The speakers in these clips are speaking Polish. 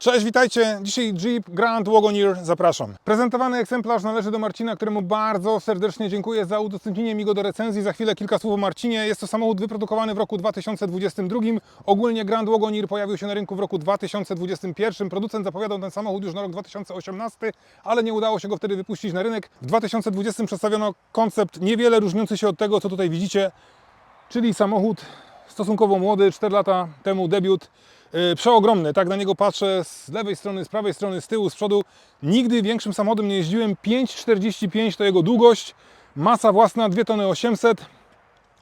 Cześć, witajcie. Dzisiaj Jeep Grand Wagoneer, zapraszam. Prezentowany egzemplarz należy do Marcina, któremu bardzo serdecznie dziękuję za udostępnienie mi go do recenzji. Za chwilę kilka słów o Marcinie. Jest to samochód wyprodukowany w roku 2022. Ogólnie Grand Wagoneer pojawił się na rynku w roku 2021. Producent zapowiadał ten samochód już na rok 2018, ale nie udało się go wtedy wypuścić na rynek. W 2020 przedstawiono koncept niewiele różniący się od tego, co tutaj widzicie, czyli samochód stosunkowo młody, 4 lata temu debiut, przeogromny, tak na niego patrzę z lewej strony, z prawej strony, z tyłu, z przodu. Nigdy większym samochodem nie jeździłem, 5,45 to jego długość, masa własna 2 tony 800.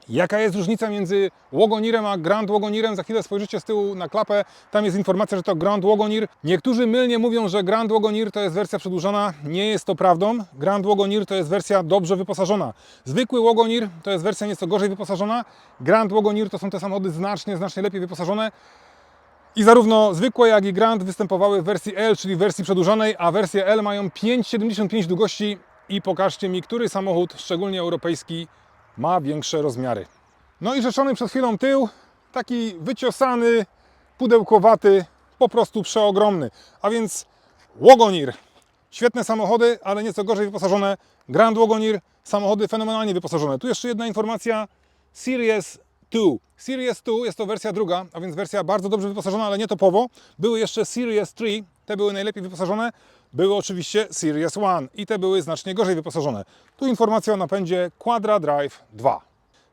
Jaka jest różnica między Wagoneerem a Grand Wagoneerem? Za chwilę spojrzycie z tyłu na klapę, tam jest informacja, że to Grand Wagoneer. Niektórzy mylnie mówią, że Grand Wagoneer to jest wersja przedłużona. Nie jest to prawdą. Grand Wagoneer to jest wersja dobrze wyposażona. Zwykły Wagoneer to jest wersja nieco gorzej wyposażona. Grand Wagoneer to są te samochody znacznie, znacznie lepiej wyposażone. I zarówno zwykłe, jak i Grand występowały w wersji L, czyli wersji przedłużonej, a wersje L mają 5,75 długości i pokażcie mi, który samochód, szczególnie europejski, ma większe rozmiary. No i rzeczony przed chwilą tył, taki wyciosany, pudełkowaty, po prostu przeogromny. A więc Wagoneer. Świetne samochody, ale nieco gorzej wyposażone. Grand Wagoneer, samochody fenomenalnie wyposażone. Tu jeszcze jedna informacja. Series 2. Series 2 jest to wersja druga, a więc wersja bardzo dobrze wyposażona, ale nie topowo. Były jeszcze Series 3, te były najlepiej wyposażone. Były oczywiście Series 1 i te były znacznie gorzej wyposażone. Tu informacja o napędzie Quadra Drive 2.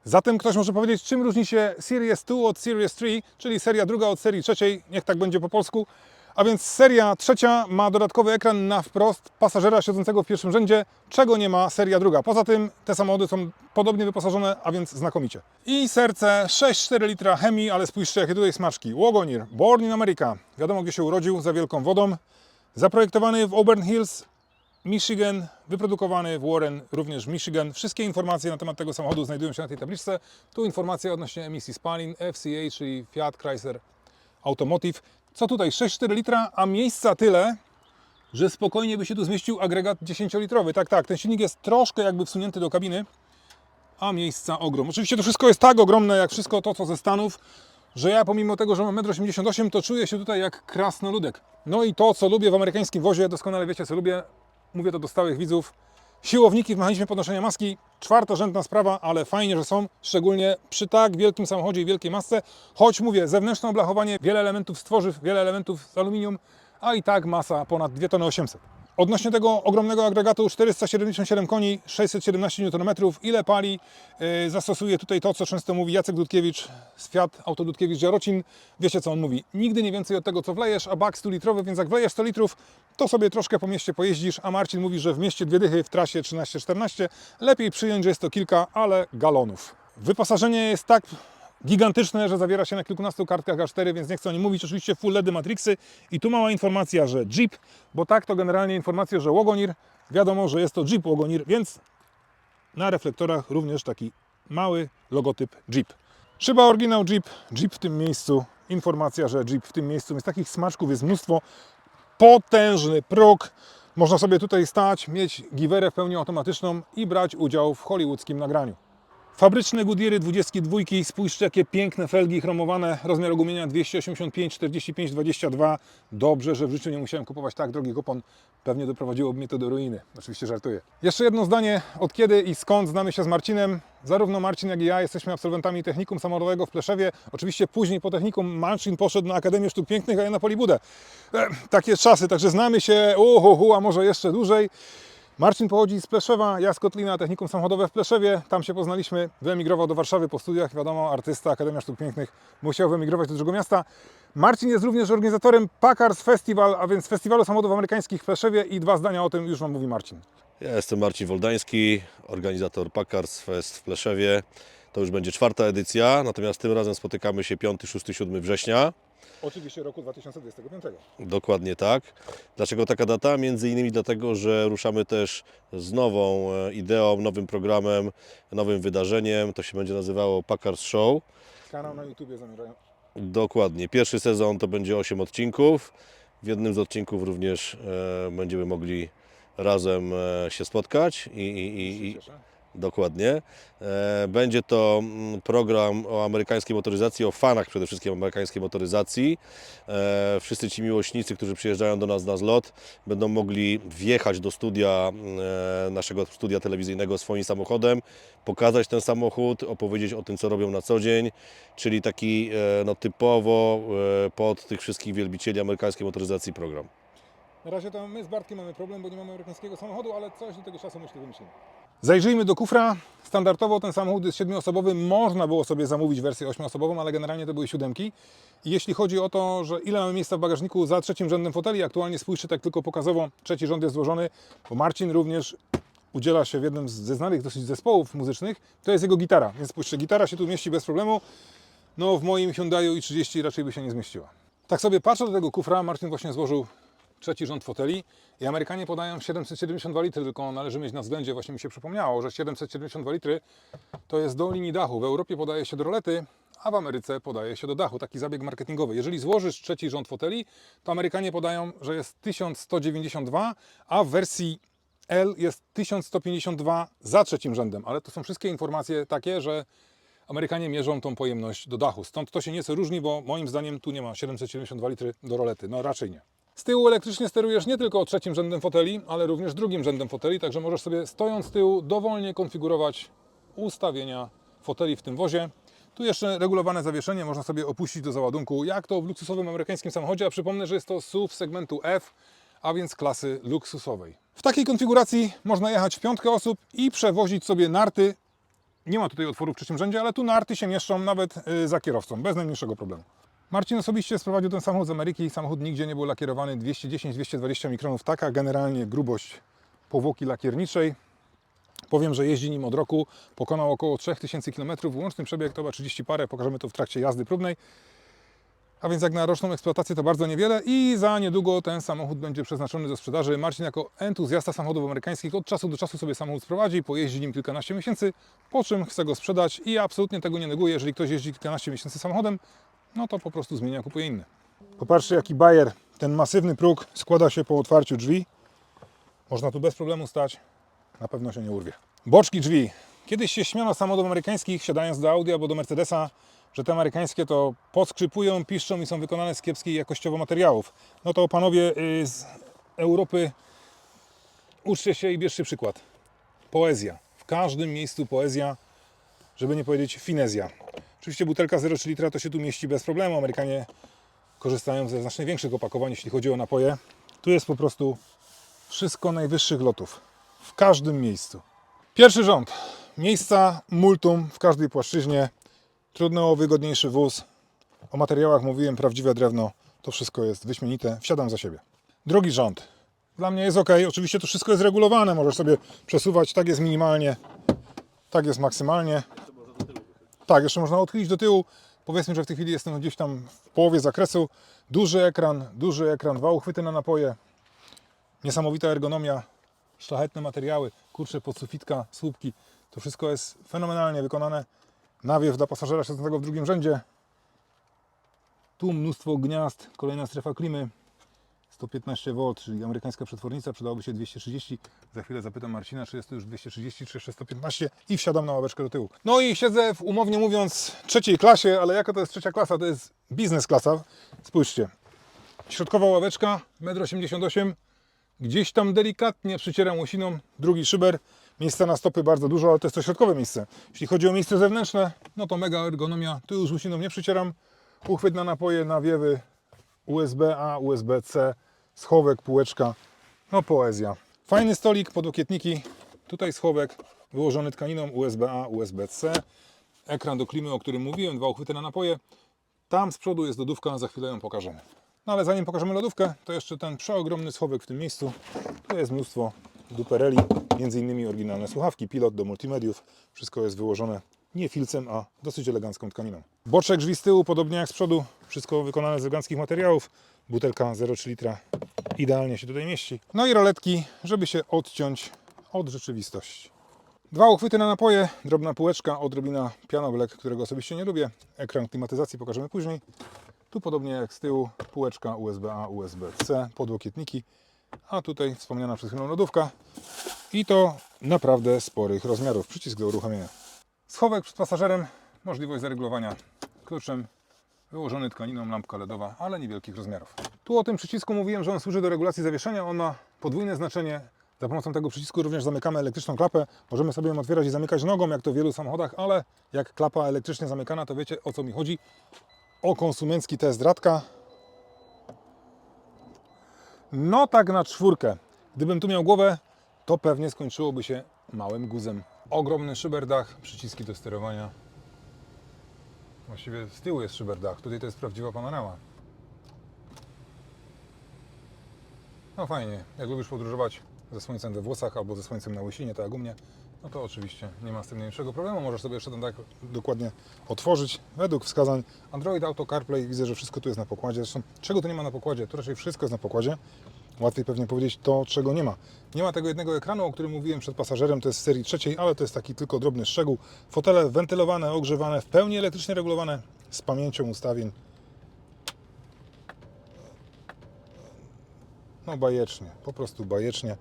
Zatem ktoś może powiedzieć, czym różni się Series 2 od Series 3, czyli seria druga od serii trzeciej, niech tak będzie po polsku. A więc seria trzecia ma dodatkowy ekran na wprost pasażera siedzącego w pierwszym rzędzie, czego nie ma seria druga. Poza tym te samochody są podobnie wyposażone, a więc znakomicie. I serce 6,4 litra chemii, ale spójrzcie jakie tutaj smaczki. Wagoneer, born in America. Wiadomo gdzie się urodził, za wielką wodą. Zaprojektowany w Auburn Hills, Michigan, wyprodukowany w Warren, również Michigan. Wszystkie informacje na temat tego samochodu znajdują się na tej tabliczce. Tu informacje odnośnie emisji spalin, FCA, czyli Fiat Chrysler Automotive. Co tutaj? 6,4 litra, a miejsca tyle, że spokojnie by się tu zmieścił agregat 10-litrowy. Tak, tak, ten silnik jest troszkę jakby wsunięty do kabiny, a miejsca ogrom. Oczywiście to wszystko jest tak ogromne, jak wszystko to, co ze Stanów, że ja pomimo tego, że mam 1,88 m, to czuję się tutaj jak krasnoludek. No i to, co lubię w amerykańskim wozie, doskonale wiecie, co lubię, mówię to do stałych widzów, siłowniki w mechanizmie podnoszenia maski, czwartorzędna sprawa, ale fajnie, że są, szczególnie przy tak wielkim samochodzie i wielkiej masce, choć mówię, zewnętrzne oblachowanie, wiele elementów z tworzyw, wiele elementów z aluminium, a i tak masa ponad 2 tony 800. Odnośnie tego ogromnego agregatu 477 koni, 617 Nm, ile pali, yy, zastosuje tutaj to, co często mówi Jacek Dudkiewicz z Fiat Auto Dudkiewicz Jarocin. Wiecie, co on mówi. Nigdy nie więcej od tego, co wlejesz, a bak 100 litrowy, więc jak wlejesz 100 litrów, to sobie troszkę po mieście pojeździsz, a Marcin mówi, że w mieście dwie dychy, w trasie 13-14. Lepiej przyjąć, że jest to kilka, ale galonów. Wyposażenie jest tak gigantyczne, że zawiera się na kilkunastu kartkach A4, więc nie chcę o nim mówić. Oczywiście full LEDy Matrixy i tu mała informacja, że Jeep, bo tak to generalnie informacja, że Wagoneer, wiadomo, że jest to Jeep Wagoneer, więc na reflektorach również taki mały logotyp Jeep. Szyba oryginał Jeep, Jeep w tym miejscu, informacja, że Jeep w tym miejscu, więc takich smaczków jest mnóstwo. Potężny próg, można sobie tutaj stać, mieć giwerę w pełni automatyczną i brać udział w hollywoodzkim nagraniu. Fabryczne Goodyeary 22, spójrzcie jakie piękne felgi chromowane, rozmiar ogumienia 285, 45, 22. Dobrze, że w życiu nie musiałem kupować tak drogich opon, pewnie doprowadziłoby mnie to do ruiny. Oczywiście żartuję. Jeszcze jedno zdanie, od kiedy i skąd znamy się z Marcinem. Zarówno Marcin, jak i ja jesteśmy absolwentami technikum samochodowego w Pleszewie. Oczywiście później po technikum Marcin poszedł na Akademię Sztuk Pięknych, a ja na Polibudę. E, takie czasy, także znamy się, uhu, a może jeszcze dłużej. Marcin pochodzi z Pleszewa, ja z Kotlina, technikum samochodowe w Pleszewie. Tam się poznaliśmy, wyemigrował do Warszawy po studiach, wiadomo, artysta, Akademia Sztuk Pięknych, musiał wyemigrować do dużego miasta. Marcin jest również organizatorem Packers Festival, a więc festiwalu samochodów amerykańskich w Pleszewie i dwa zdania o tym już Wam mówi Marcin. Ja jestem Marcin Woldański, organizator Packers Fest w Pleszewie. To już będzie czwarta edycja, natomiast tym razem spotykamy się 5, 6, 7 września. Oczywiście roku 2025. Dokładnie tak. Dlaczego taka data? Między innymi dlatego, że ruszamy też z nową e, ideą, nowym programem, nowym wydarzeniem. To się będzie nazywało Packers Show. Kanał na YouTubie zamierzają. Dokładnie. Pierwszy sezon to będzie 8 odcinków. W jednym z odcinków również e, będziemy mogli razem e, się spotkać i, i, i, i. Dokładnie. E, Będzie to mm, program o amerykańskiej motoryzacji, o fanach przede wszystkim amerykańskiej motoryzacji. E, Wszyscy ci miłośnicy, którzy przyjeżdżają do nas na zlot, będą mogli wjechać do studia, e, naszego studia telewizyjnego swoim samochodem, pokazać ten samochód, opowiedzieć o tym, co robią na co dzień, czyli taki no, typowo pod tych wszystkich wielbicieli amerykańskiej motoryzacji program. Na razie to my z Bartkiem mamy problem, bo nie mamy amerykańskiego samochodu, ale coś do tego czasu myślę wymyślimy. Zajrzyjmy do kufra. Standardowo ten samochód jest siedmioosobowy. Można było sobie zamówić wersję ośmioosobową, ale generalnie to były siódemki. I jeśli chodzi o to, że ile mamy miejsca w bagażniku za trzecim rzędem foteli, aktualnie spójrzcie tak tylko pokazowo, trzeci rząd jest złożony, bo Marcin również udziela się w jednym ze znanych dosyć zespołów muzycznych. To jest jego gitara, więc spójrzcie, gitara się tu mieści bez problemu. No w moim Hyundaiu i30 raczej by się nie zmieściła. Tak sobie patrzę do tego kufra, Marcin właśnie złożył trzeci rząd foteli i Amerykanie podają 772 litry, tylko należy mieć na względzie, właśnie mi się przypomniało, że 772 litry to jest do linii dachu. W Europie podaje się do rolety, a w Ameryce podaje się do dachu. Taki zabieg marketingowy. Jeżeli złożysz trzeci rząd foteli, to Amerykanie podają, że jest 1192, a w wersji L jest 1152 za trzecim rzędem. Ale to są wszystkie informacje takie, że Amerykanie mierzą tą pojemność do dachu. Stąd to się nieco różni, bo moim zdaniem tu nie ma 772 litry do rolety. No raczej nie. Z tyłu elektrycznie sterujesz nie tylko trzecim rzędem foteli, ale również drugim rzędem foteli, także możesz sobie stojąc z tyłu dowolnie konfigurować ustawienia foteli w tym wozie. Tu jeszcze regulowane zawieszenie można sobie opuścić do załadunku, jak to w luksusowym amerykańskim samochodzie, a przypomnę, że jest to SUV segmentu F, a więc klasy luksusowej. W takiej konfiguracji można jechać w piątkę osób i przewozić sobie narty nie ma tutaj otworu w trzecim rzędzie, ale tu narty się mieszczą nawet y, za kierowcą, bez najmniejszego problemu. Marcin osobiście sprowadził ten samochód z Ameryki. Samochód nigdzie nie był lakierowany 210-220 mikronów. Taka generalnie grubość powłoki lakierniczej. Powiem, że jeździ nim od roku. Pokonał około 3000 km. Łączny przebieg to chyba 30 parę. Pokażemy to w trakcie jazdy próbnej. A więc jak na roczną eksploatację to bardzo niewiele i za niedługo ten samochód będzie przeznaczony do sprzedaży. Marcin jako entuzjasta samochodów amerykańskich od czasu do czasu sobie samochód sprowadzi, pojeździ nim kilkanaście miesięcy, po czym chce go sprzedać i absolutnie tego nie neguję. Jeżeli ktoś jeździ kilkanaście miesięcy samochodem, no to po prostu zmienia, kupuje inny. Popatrzcie jaki bajer. Ten masywny próg składa się po otwarciu drzwi. Można tu bez problemu stać. Na pewno się nie urwie. Boczki drzwi. Kiedyś się śmiano z samochodów amerykańskich, siadając do Audi albo do Mercedesa, że te amerykańskie to podskrzypują, piszczą i są wykonane z kiepskiej jakościowo materiałów. No to panowie y, z Europy, uczcie się i bierzcie przykład. Poezja. W każdym miejscu poezja, żeby nie powiedzieć finezja. Oczywiście butelka 0,3 litra to się tu mieści bez problemu. Amerykanie korzystają ze znacznie większych opakowań, jeśli chodzi o napoje. Tu jest po prostu wszystko najwyższych lotów. W każdym miejscu. Pierwszy rząd. Miejsca multum w każdej płaszczyźnie. Trudno o wygodniejszy wóz. O materiałach mówiłem, prawdziwe drewno. To wszystko jest wyśmienite. Wsiadam za siebie. Drugi rząd. Dla mnie jest ok. Oczywiście to wszystko jest regulowane. Możesz sobie przesuwać. Tak jest minimalnie. Tak jest maksymalnie. Tak, jeszcze można odchylić do tyłu. Powiedzmy, że w tej chwili jestem gdzieś tam w połowie zakresu. Duży ekran, duży ekran, dwa uchwyty na napoje. Niesamowita ergonomia, szlachetne materiały, kurcze podsufitka, słupki. To wszystko jest fenomenalnie wykonane. Nawiew dla pasażera siedzącego w drugim rzędzie. Tu mnóstwo gniazd, kolejna strefa klimy. 115V, czyli amerykańska przetwornica, przydałoby się 230. Za chwilę zapytam Marcina, czy jest to już 230, czy jeszcze 115 i wsiadam na ławeczkę do tyłu. No i siedzę w, umownie mówiąc, trzeciej klasie, ale jaka to jest trzecia klasa? To jest biznes klasa. Spójrzcie. Środkowa ławeczka, 1,88 m. Gdzieś tam delikatnie przycieram łosiną, drugi szyber. Miejsca na stopy bardzo dużo, ale to jest to środkowe miejsce. Jeśli chodzi o miejsce zewnętrzne, no to mega ergonomia. Tu już łysiną nie przycieram. Uchwyt na napoje, nawiewy, USB-A, USB-C, schowek, półeczka. No poezja. Fajny stolik, podłokietniki. Tutaj schowek wyłożony tkaniną USB-A, USB-C. Ekran do klimy, o którym mówiłem, dwa uchwyty na napoje. Tam z przodu jest lodówka, za chwilę ją pokażemy. No ale zanim pokażemy lodówkę, to jeszcze ten przeogromny schowek w tym miejscu. Tu jest mnóstwo dupereli, między innymi oryginalne słuchawki, pilot do multimediów. Wszystko jest wyłożone nie filcem, a dosyć elegancką tkaniną. Boczek drzwi z tyłu, podobnie jak z przodu, wszystko wykonane z eleganckich materiałów. Butelka 0,3 litra idealnie się tutaj mieści. No i roletki, żeby się odciąć od rzeczywistości. Dwa uchwyty na napoje, drobna półeczka, odrobina piano black, którego osobiście nie lubię. Ekran klimatyzacji pokażemy później. Tu podobnie jak z tyłu półeczka USB-A, USB-C, podłokietniki, a tutaj wspomniana przez chwilę lodówka. I to naprawdę sporych rozmiarów. Przycisk do uruchomienia. Schowek przed pasażerem, możliwość zaregulowania kluczem, wyłożony tkaniną, lampka LEDowa, ale niewielkich rozmiarów. Tu o tym przycisku mówiłem, że on służy do regulacji zawieszenia. On ma podwójne znaczenie. Za pomocą tego przycisku również zamykamy elektryczną klapę. Możemy sobie ją otwierać i zamykać nogą, jak to w wielu samochodach, ale jak klapa elektrycznie zamykana, to wiecie o co mi chodzi. O konsumencki test Radka. No tak na czwórkę. Gdybym tu miał głowę, to pewnie skończyłoby się małym guzem. Ogromny szyberdach, przyciski do sterowania. Właściwie z tyłu jest szyberdach, tutaj to jest prawdziwa panorama. No fajnie, jak lubisz podróżować ze słońcem we włosach albo ze słońcem na łysinie, tak jak u mnie, no to oczywiście nie ma z tym najmniejszego problemu. Możesz sobie jeszcze ten tak dokładnie otworzyć według wskazań Android Auto CarPlay. Widzę, że wszystko tu jest na pokładzie. Zresztą czego tu nie ma na pokładzie? To raczej wszystko jest na pokładzie. Łatwiej pewnie powiedzieć to, czego nie ma. Nie ma tego jednego ekranu, o którym mówiłem przed pasażerem, to jest serii trzeciej, ale to jest taki tylko drobny szczegół. Fotele wentylowane, ogrzewane, w pełni elektrycznie regulowane, z pamięcią ustawień. No bajecznie, po prostu bajecznie.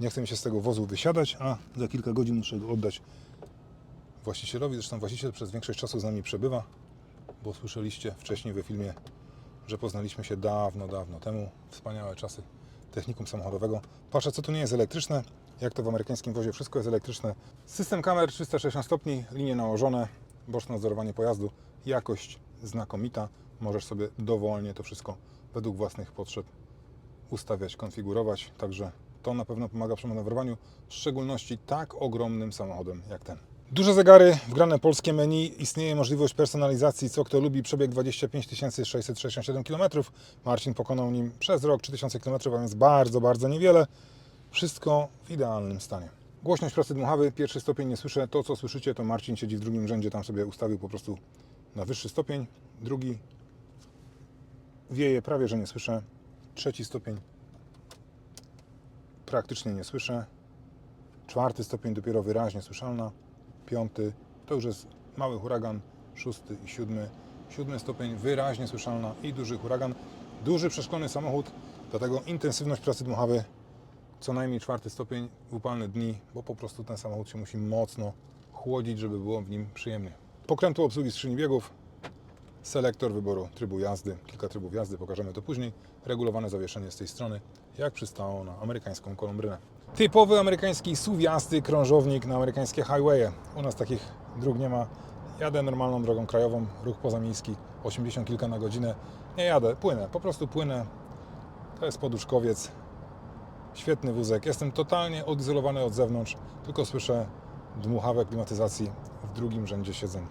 Nie chcę mi się z tego wozu wysiadać, a za kilka godzin muszę go oddać właścicielowi. Zresztą właściciel przez większość czasu z nami przebywa, bo słyszeliście wcześniej we filmie, że poznaliśmy się dawno, dawno temu. Wspaniałe czasy technikum samochodowego. Patrzę, co tu nie jest elektryczne. Jak to w amerykańskim wozie, wszystko jest elektryczne. System kamer 360 stopni, linie nałożone, boczne nadzorowanie pojazdu, jakość znakomita. Możesz sobie dowolnie to wszystko według własnych potrzeb ustawiać, konfigurować. Także to na pewno pomaga przy manewrowaniu, w szczególności tak ogromnym samochodem jak ten. Duże zegary, wgrane polskie menu, istnieje możliwość personalizacji, co kto lubi, przebieg 25 667 km. Marcin pokonał nim przez rok 3000 km, a więc bardzo, bardzo niewiele. Wszystko w idealnym stanie. Głośność pracy dmuchawy, pierwszy stopień nie słyszę. To, co słyszycie, to Marcin siedzi w drugim rzędzie, tam sobie ustawił po prostu na wyższy stopień. Drugi wieje, prawie że nie słyszę. Trzeci stopień praktycznie nie słyszę. Czwarty stopień dopiero wyraźnie słyszalna. Piąty to już jest mały huragan. Szósty i siódmy. Siódmy stopień wyraźnie słyszalna i duży huragan. Duży przeszklony samochód, dlatego intensywność pracy dmuchawy co najmniej czwarty stopień w upalne dni, bo po prostu ten samochód się musi mocno chłodzić, żeby było w nim przyjemnie. Pokrętło obsługi skrzyni biegów, selektor wyboru trybu jazdy, kilka trybów jazdy, pokażemy to później, regulowane zawieszenie z tej strony, jak przystało na amerykańską kolumbrynę. Typowy amerykański SUV jazdy, krążownik na amerykańskie highwaye. U nas takich dróg nie ma. Jadę normalną drogą krajową, ruch pozamiejski, 80 kilka na godzinę. Nie jadę, płynę, po prostu płynę. To jest poduszkowiec, świetny wózek. Jestem totalnie odizolowany od zewnątrz, tylko słyszę dmuchawę klimatyzacji w drugim rzędzie siedzeń.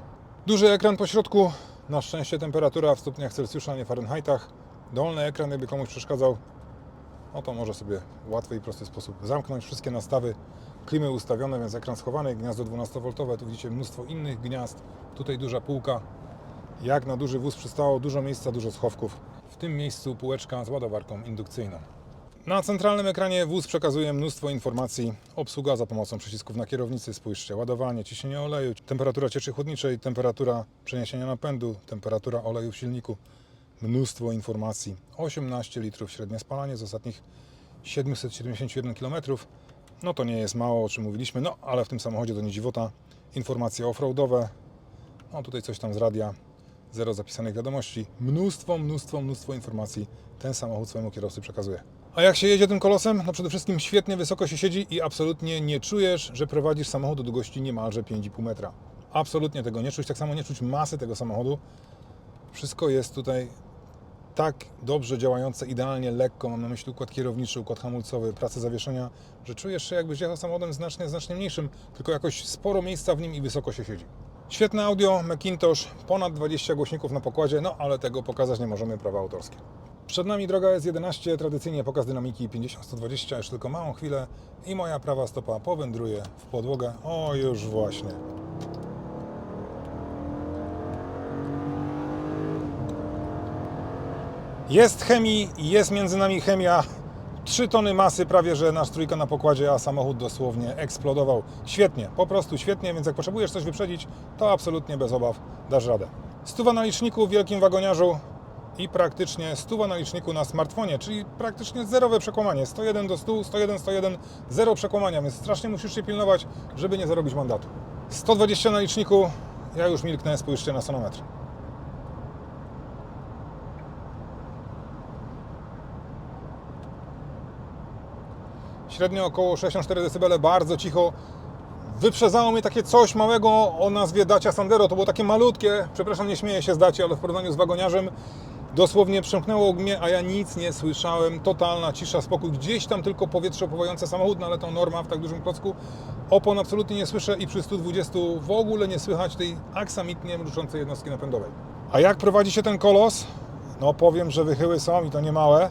Duży ekran po środku, na szczęście temperatura w stopniach Celsjusza, nie Fahrenheitach. Dolny ekran, jakby komuś przeszkadzał, no to może sobie w łatwy i prosty sposób zamknąć wszystkie nastawy. Klimy ustawione, więc ekran schowany, gniazdo 12V, tu widzicie mnóstwo innych gniazd. Tutaj duża półka. Jak na duży wóz przystało, dużo miejsca, dużo schowków. W tym miejscu półeczka z ładowarką indukcyjną. Na centralnym ekranie wóz przekazuje mnóstwo informacji. Obsługa za pomocą przycisków na kierownicy. Spójrzcie, ładowanie, ciśnienie oleju, temperatura cieczy chłodniczej, temperatura przeniesienia napędu, temperatura oleju w silniku. Mnóstwo informacji. 18 litrów średnie spalanie z ostatnich 771 km. No to nie jest mało, o czym mówiliśmy, no ale w tym samochodzie to nie dziwota. Informacje offroadowe. No tutaj coś tam z radia. Zero zapisanych wiadomości. Mnóstwo, mnóstwo, mnóstwo informacji ten samochód swojemu kierowcy przekazuje. A jak się jedzie tym kolosem? No przede wszystkim świetnie wysoko się siedzi i absolutnie nie czujesz, że prowadzisz samochód do długości niemalże 5,5 metra. Absolutnie tego nie czuć. Tak samo nie czuć masy tego samochodu. Wszystko jest tutaj tak dobrze działające, idealnie lekko. Mam na myśli układ kierowniczy, układ hamulcowy, pracę zawieszenia, że czujesz się jakbyś jechał samochodem znacznie, znacznie mniejszym, tylko jakoś sporo miejsca w nim i wysoko się siedzi. Świetne audio, Macintosh, ponad 20 głośników na pokładzie, no ale tego pokazać nie możemy, prawa autorskie. Przed nami droga S11, tradycyjnie pokaz dynamiki 50-120, już tylko małą chwilę i moja prawa stopa powędruje w podłogę. O, już właśnie. Jest chemii, jest między nami chemia. 3 tony masy prawie, że nasz trójka na pokładzie, a samochód dosłownie eksplodował. Świetnie, po prostu świetnie, więc jak potrzebujesz coś wyprzedzić, to absolutnie bez obaw dasz radę. Stuwa na liczniku w wielkim wagoniarzu, i praktycznie 100 na liczniku na smartfonie, czyli praktycznie zerowe przekłamanie. 101 do 100, 101, 101, zero przekłamania, więc strasznie musisz się pilnować, żeby nie zarobić mandatu. 120 na liczniku, ja już milknę, spójrzcie na sonometr. Średnio około 64 dB, bardzo cicho. Wyprzezało mnie takie coś małego o nazwie Dacia Sandero. To było takie malutkie, przepraszam, nie śmieję się z Daci, ale w porównaniu z wagoniarzem dosłownie przemknęło mnie, a ja nic nie słyszałem. Totalna cisza, spokój. Gdzieś tam tylko powietrze opływające samochód, no ale to norma w tak dużym klocku. Opon absolutnie nie słyszę i przy 120 w ogóle nie słychać tej aksamitnie mruczącej jednostki napędowej. A jak prowadzi się ten kolos? No powiem, że wychyły są i to nie małe.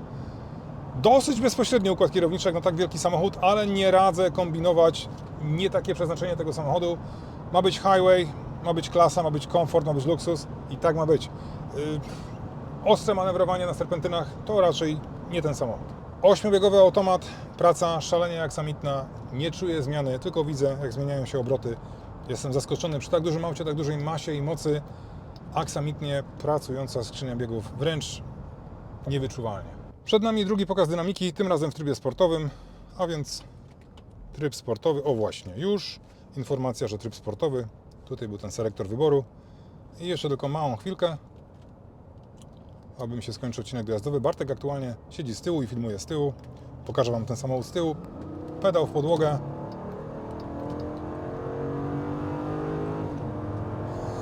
Dosyć bezpośredni układ kierowniczy jak na tak wielki samochód, ale nie radzę kombinować. Nie takie przeznaczenie tego samochodu. Ma być highway, ma być klasa, ma być komfort, ma być luksus i tak ma być. Yy, ostre manewrowanie na serpentynach to raczej nie ten samochód. Ośmiobiegowy automat, praca szalenie aksamitna. Nie czuję zmiany, tylko widzę jak zmieniają się obroty. Jestem zaskoczony przy tak dużym aucie, tak dużej masie i mocy. Aksamitnie pracująca skrzynia biegów, wręcz niewyczuwalnie. Przed nami drugi pokaz dynamiki, tym razem w trybie sportowym, a więc tryb sportowy, o właśnie, już informacja, że tryb sportowy, tutaj był ten selektor wyboru i jeszcze tylko małą chwilkę, aby mi się skończył odcinek dojazdowy. Bartek aktualnie siedzi z tyłu i filmuje z tyłu, pokażę Wam ten samochód z tyłu, pedał w podłogę,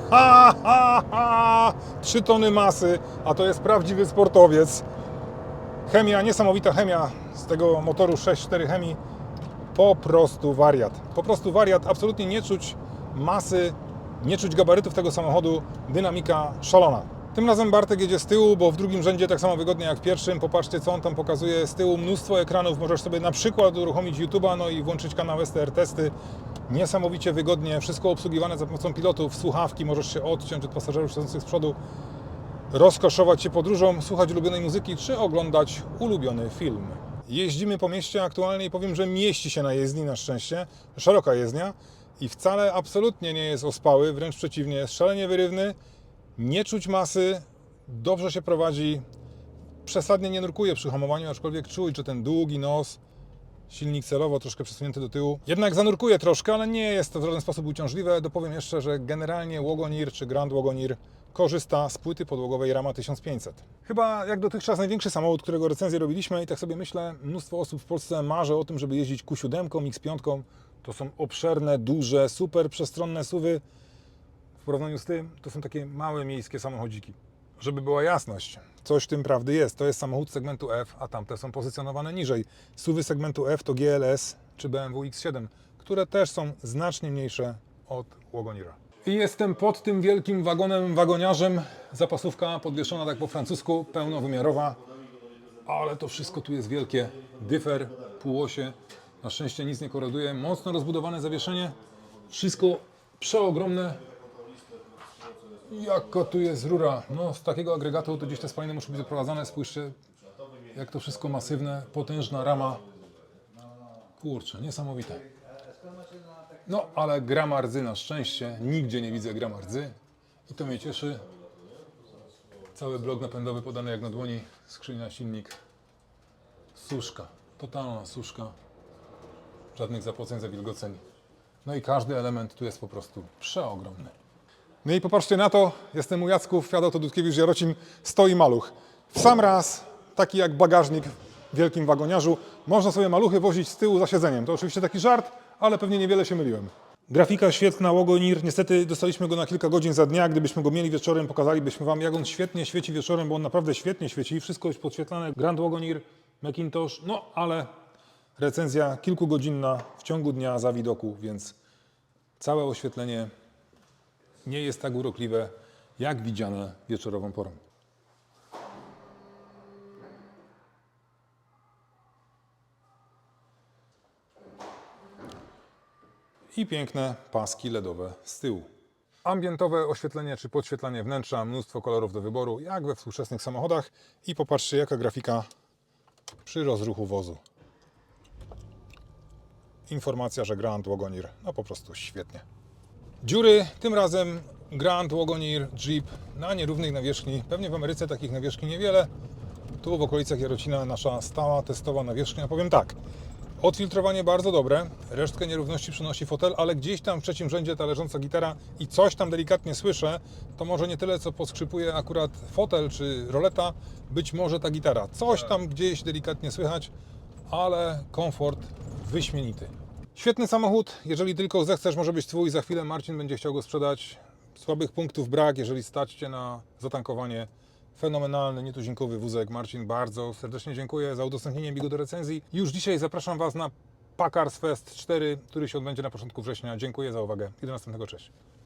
Ha, ha, ha! 3 tony masy, a to jest prawdziwy sportowiec. Chemia, niesamowita chemia z tego motoru 6.4 chemii. Po prostu wariat. Po prostu wariat, absolutnie nie czuć masy, nie czuć gabarytów tego samochodu, dynamika szalona. Tym razem Bartek jedzie z tyłu, bo w drugim rzędzie tak samo wygodnie jak w pierwszym. Popatrzcie, co on tam pokazuje. Z tyłu mnóstwo ekranów. Możesz sobie na przykład uruchomić YouTube'a, no i włączyć kanał STR Testy. Niesamowicie wygodnie. Wszystko obsługiwane za pomocą pilotów. Słuchawki, możesz się odciąć od pasażerów siedzących z przodu rozkoszować się podróżą, słuchać ulubionej muzyki czy oglądać ulubiony film. Jeździmy po mieście aktualnie i powiem, że mieści się na jezdni na szczęście, szeroka jezdnia i wcale absolutnie nie jest ospały, wręcz przeciwnie, jest szalenie wyrywny, nie czuć masy, dobrze się prowadzi, przesadnie nie nurkuje przy hamowaniu, aczkolwiek czuć, że ten długi nos, silnik celowo troszkę przesunięty do tyłu. Jednak zanurkuje troszkę, ale nie jest to w żaden sposób uciążliwe. Dopowiem jeszcze, że generalnie Wagonir czy Grand Wagonir korzysta z płyty podłogowej Rama 1500. Chyba jak dotychczas największy samochód, którego recenzję robiliśmy i tak sobie myślę, mnóstwo osób w Polsce marzy o tym, żeby jeździć Q7, X5. To są obszerne, duże, super przestronne suwy. W porównaniu z tym to są takie małe miejskie samochodziki. Żeby była jasność, coś w tym prawdy jest. To jest samochód segmentu F, a tamte są pozycjonowane niżej. Suwy segmentu F to GLS czy BMW X7, które też są znacznie mniejsze od Wagonira. I jestem pod tym wielkim wagonem, wagoniarzem. Zapasówka podwieszona tak po francusku, pełnowymiarowa. Ale to wszystko tu jest wielkie. Dyfer, półosie. Na szczęście nic nie koroduje. Mocno rozbudowane zawieszenie. Wszystko przeogromne. Jaka tu jest rura. No z takiego agregatu to gdzieś te spaliny muszą być doprowadzane. Spójrzcie, jak to wszystko masywne, potężna rama. Kurczę, niesamowite. No, ale gra rdzy na szczęście. Nigdzie nie widzę gra rdzy. I to mnie cieszy. Cały blok napędowy podany jak na dłoni. Skrzynia, silnik. Suszka. Totalna suszka. Żadnych zapłaceń, zawilgoceń. No i każdy element tu jest po prostu przeogromny. No i popatrzcie na to. Jestem u Jacków, Fiat Auto Dudkiewicz, Jarocin. Stoi maluch. W sam raz, taki jak bagażnik w wielkim wagoniarzu. Można sobie maluchy wozić z tyłu za siedzeniem. To oczywiście taki żart, ale pewnie niewiele się myliłem. Grafika świetna, Wagonir. Niestety dostaliśmy go na kilka godzin za dnia. Gdybyśmy go mieli wieczorem, pokazalibyśmy Wam, jak on świetnie świeci wieczorem, bo on naprawdę świetnie świeci. Wszystko jest podświetlane. Grand Wagonir, Macintosh, no ale recenzja kilkugodzinna w ciągu dnia za widoku, więc całe oświetlenie nie jest tak urokliwe, jak widziane wieczorową porą. i piękne paski LEDowe z tyłu. Ambientowe oświetlenie czy podświetlanie wnętrza, mnóstwo kolorów do wyboru, jak we współczesnych samochodach. I popatrzcie, jaka grafika przy rozruchu wozu. Informacja, że Grand Wagonir, no po prostu świetnie. Dziury tym razem Grand Wagoneer Jeep na nierównej nawierzchni. Pewnie w Ameryce takich nawierzchni niewiele. Tu w okolicach Jarocina nasza stała testowa nawierzchnia. Powiem tak, odfiltrowanie bardzo dobre, resztkę nierówności przynosi fotel, ale gdzieś tam w trzecim rzędzie ta leżąca gitara i coś tam delikatnie słyszę, to może nie tyle co poskrzypuje akurat fotel czy roleta, być może ta gitara. Coś tam gdzieś delikatnie słychać, ale komfort wyśmienity. Świetny samochód, jeżeli tylko zechcesz, może być twój. Za chwilę Marcin będzie chciał go sprzedać. Słabych punktów brak, jeżeli stać Cię na zatankowanie. Fenomenalny, nietuzinkowy wózek. Marcin, bardzo serdecznie dziękuję za udostępnienie mi go do recenzji. Już dzisiaj zapraszam Was na Packers Fest 4, który się odbędzie na początku września. Dziękuję za uwagę i do następnego. Cześć.